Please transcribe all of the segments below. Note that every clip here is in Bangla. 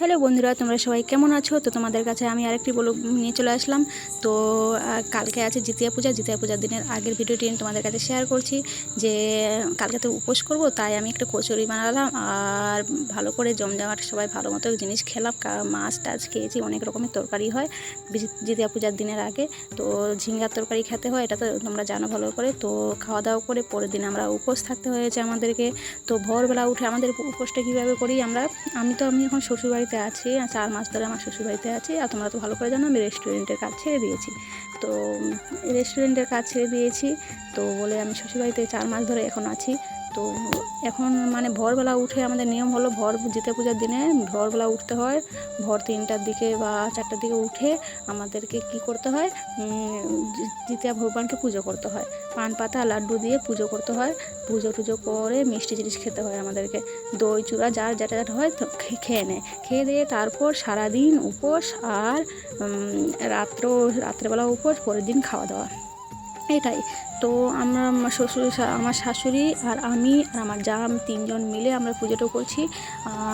হ্যালো বন্ধুরা, তোমরা সবাই কেমন আছো? তো তোমাদের কাছে আমি আরেকটি বলো নিয়ে চলে আসলাম। তো কালকে আছে জিতিয়া পূজা। জিতিয়া পূজার দিনের আগের ভিডিওটি আমি তোমাদের কাছে শেয়ার করছি যে, কালকে তো উপোস করব, তাই আমি একটা কচুরি বানালাম। আর ভালো করে জমজমাট সবাই ভালো মতো জিনিস খেলাম। মাছ টাছ খেয়েছি, অনেক রকমের তরকারি হয় জিতিয়া পূজার দিনের আগে। তো ঝিঙ্গার তরকারি খেতে হয়, এটা তো তোমরা জানো ভালো করে। তো খাওয়া দাওয়া করে পরের দিন আমরা উপোস থাকতে হয়েছে আমাদেরকে। তো, ভোরবেলা উঠে আমাদের উপোসটা কীভাবে করি আমরা? আমি তো, আমি এখন শ্বশুরবাড়িতে আছি চার মাস ধরে আমার শ্বশুর বাড়িতে আছি, আর তোমরা তো ভালো করে জানো আমি রেস্টুরেন্টের কাজ ছেড়ে দিয়েছি। তো রেস্টুরেন্টের কাজ ছেড়ে দিয়েছি, তো বলে আমি শ্বশুর বাড়িতে চার মাস ধরে এখন আছি তো এখন মানে ভোরবেলা উঠে আমাদের নিয়ম হলো ভর জিতে পূজার দিনে ভোরবেলা উঠতে হয়। ভোর তিনটার দিকে বা চারটার দিকে উঠে আমাদেরকে কি করতে হয়? জিতিয়া ভগবানকে পুজো করতে হয়। পান পাতা, লাড্ডু দিয়ে পুজো করতে হয়। পুজো টুজো করে মিষ্টি জিনিস খেতে হয় আমাদেরকে। দই চূড়া যার যেটা যেটা হয় খেয়ে নেয়। খেয়ে দিয়ে তারপর সারাদিন উপোস আর রাত্র, রাত্রেবেলা উপোস, পরের দিন খাওয়া দাওয়া। এটাই। তো আমরা শ্বশুর আমার শাশুড়ি আর আমি আর আমার যা তিনজন মিলে আমরা পুজোটা করছি।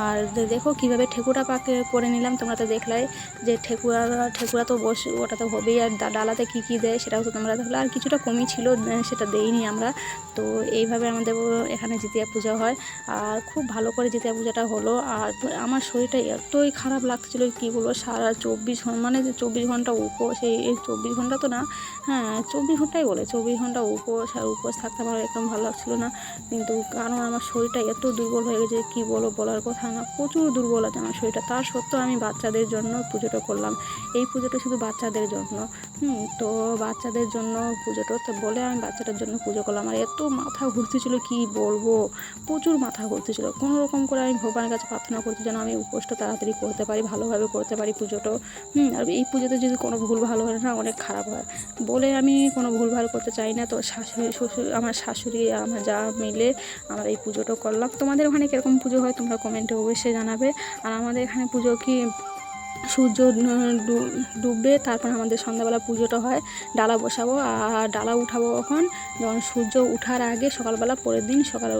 আর দেখো কীভাবে ঠেকুরা পাকে, করে নিলাম, তোমরা তো দেখলাই যে ঠেকুরা ঠেকুরা তো বস, ওটা তো হবেই আর ডালাতে কী কী দেয় সেটাও তো তোমরা দেখলে। আর কিছুটা কমই ছিল সেটা দেইনি আমরা। তো এইভাবে আমাদের এখানে জিতিয়া পূজা হয়। আর খুব ভালো করে জিতিয়া পূজাটা হলো। আর আমার শরীরটা এতই খারাপ লাগছিল কী বলব, সারা চব্বিশ ঘণ্টা মানে যে চব্বিশ ঘণ্টা উপোস এই চব্বিশ ঘণ্টা তো না হ্যাঁ চব্বিশ ঘন্টাই বলে, চব্বিশ ঘণ্টা উপোস আর উপোস থাকতে আমার একদম ভালো লাগছিল না। কিন্তু কারণ আমার শরীরটা এত দুর্বল হয়ে গেছে, কী বলো বলার কথা না। প্রচুর দুর্বল আছে আমার শরীরটা। তার সত্ত্বেও আমি বাচ্চাদের জন্য পুজোটা করলাম। এই পুজোটা শুধু বাচ্চাদের জন্য। হুম, তো বাচ্চাদের জন্য পুজোটা তো বলে আমি বাচ্চাটার জন্য পুজো করলাম। আর এত মাথা ঘুরতেছিল কি বলব? প্রচুর মাথা ঘুরতেছিল কোনো রকম করে আমি ভগবানের কাছে প্রার্থনা করছি যেন আমি উপোসটা তাড়াতাড়ি করতে পারি, ভালোভাবে করতে পারি পুজোটা। হুম, আর এই পুজোতে যদি কোনো ভুল ভালো হয় না, অনেক খারাপ হয়। বলে আমি কোনো ভুল ভালো করতে চাই না। তো শাশুড়ি, শ্বশুর, আমার শাশুড়ি আমার যা মিলে আমরা এই পুজোটা করলাম। তোমাদের ওখানে কীরকম পুজো হয় তোমরা কমেন্টে অবশ্যই জানাবে। আর আমাদের এখানে পুজো কি সূর্য ডুববে, তারপর আমাদের সন্ধ্যাবেলা পুজোটা হয়, ডালা বসাবো, আর ডালা উঠাবো কখন? যখন সূর্য উঠার আগে, সকালবেলা পরের দিন, সকাল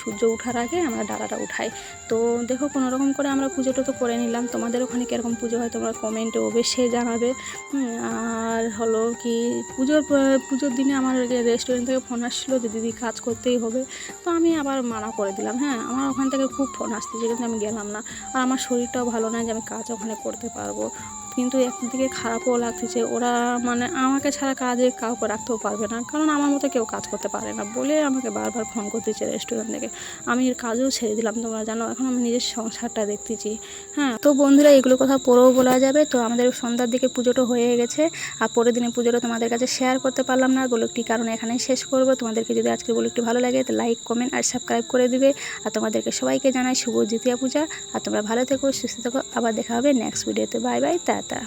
সূর্য উঠার আগে আমরা ডালাটা উঠাই। তো দেখো কোনো রকম করে আমরা পুজোটা তো করে নিলাম। তোমাদের ওখানে কীরকম পুজো হয় তোমরা কমেন্টে অবশ্যই জানাবে। আর হলো কি, পুজোর পুজোর দিনে আমার রেস্টুরেন্ট থেকে ফোন আসছিল যে, দিদি, কাজ করতেই হবে। তো আমি আবার মানা করে দিলাম। হ্যাঁ আমার ওখান থেকে খুব ফোন আসতেছে, কিন্তু আমি গেলাম না। আর আমার শরীরটাও ভালো নয় যে, আমি কাজ ওখানে করতে পারব। কিন্তু একদিকে খারাপও লাগতেছে ওরা মানে আমাকে ছাড়া কাজে কাউকে রাখতেও পারবে না। কারণ আমার মতো কেউ কাজ করতে পারে না। বলে আমাকে বারবার ফোন করতেছে রেস্টুরেন্ট থেকে। আমি এর কাজও ছেড়ে দিলাম, তোমরা জানো। এখন আমি নিজের সংসারটা দেখতেছি। হ্যাঁ তো বন্ধুরা, এগুলো কথা পরেও বলা যাবে। তো আমাদের সন্ধ্যার দিকে পুজোটা হয়ে গেছে। আর পরের দিনে পুজোটা তোমাদের কাছে শেয়ার করতে পারলাম না। বলে একটি কারণে এখানে শেষ করব। তোমাদেরকে যদি আজকে বলে একটু ভালো লাগে, তো লাইক কমেন্ট আর সাবস্ক্রাইব করে দিবে। আর তোমাদেরকে সবাইকে জানাই শুভ জিতিয়া পূজা। আর তোমরা ভালো থেকো, সুস্থ থেকো। আবার দেখা হবে নেক্সট ভিডিওতে বাই বাই હતા